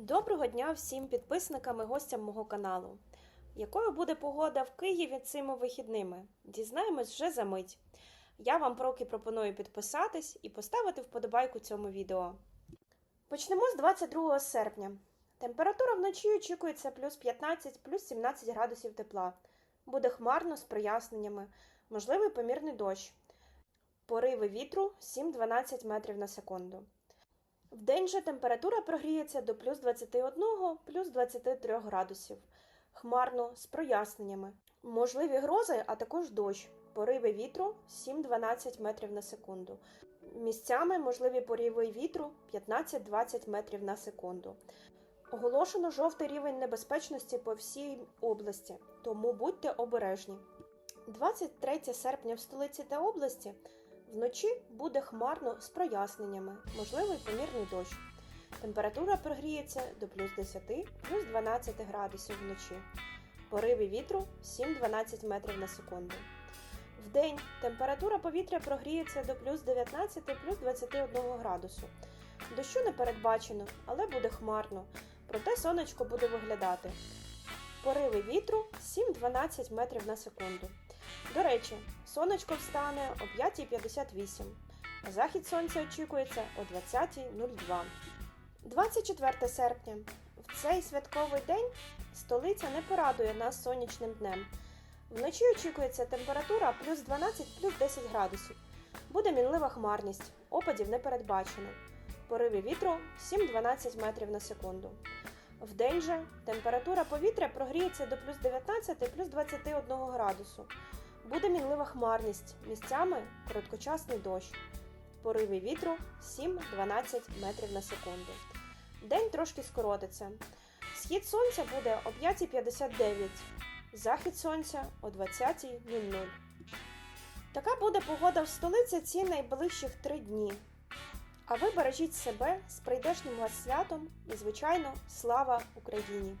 Доброго дня всім підписникам і гостям мого каналу. Якою буде погода в Києві цими вихідними? Дізнаємось вже за мить. Я вам поки пропоную підписатись і поставити вподобайку цьому відео. Почнемо з 22 серпня. Температура вночі очікується плюс 15, плюс 17 градусів тепла. Буде хмарно з проясненнями, можливий помірний дощ. Пориви вітру 7-12 метрів на секунду. Вдень же температура прогріється до плюс 21, плюс 23 градусів. Хмарно з проясненнями. Можливі грози, а також дощ. Пориви вітру 7-12 метрів на секунду. Місцями можливі пориви вітру 15-20 метрів на секунду. Оголошено жовтий рівень небезпечності по всій області, тому будьте обережні. 23 серпня в столиці та області Вночі буде хмарно з проясненнями, можливий помірний дощ. Температура прогріється до плюс 10, плюс 12 градусів вночі. Пориви вітру 7-12 метрів на секунду. Вдень температура повітря прогріється до плюс 19, плюс 21 градусу. Дощу не передбачено, але буде хмарно. Проте сонечко буде виглядати. Пориви вітру 7-12 метрів на секунду. До речі, сонечко встане о 5.58, захід сонця очікується о 20.02. 24 серпня. В цей святковий день столиця не порадує нас сонячним днем. Вночі очікується температура плюс 12 плюс 10 градусів. Буде мінлива хмарність, опадів не передбачено. Пориви вітру 7-12 метрів на секунду. Вдень же температура повітря прогріється до плюс 19 плюс 21 градусу. Буде мінлива хмарність, місцями короткочасний дощ. Пориви вітру 7-12 метрів на секунду. День трошки скоротиться. Схід сонця буде о 5.59, захід сонця о 20.00. Така буде погода в столиці ці найближчих три дні. А ви бережіть себе з прийдешнім вас святом і, звичайно, слава Україні!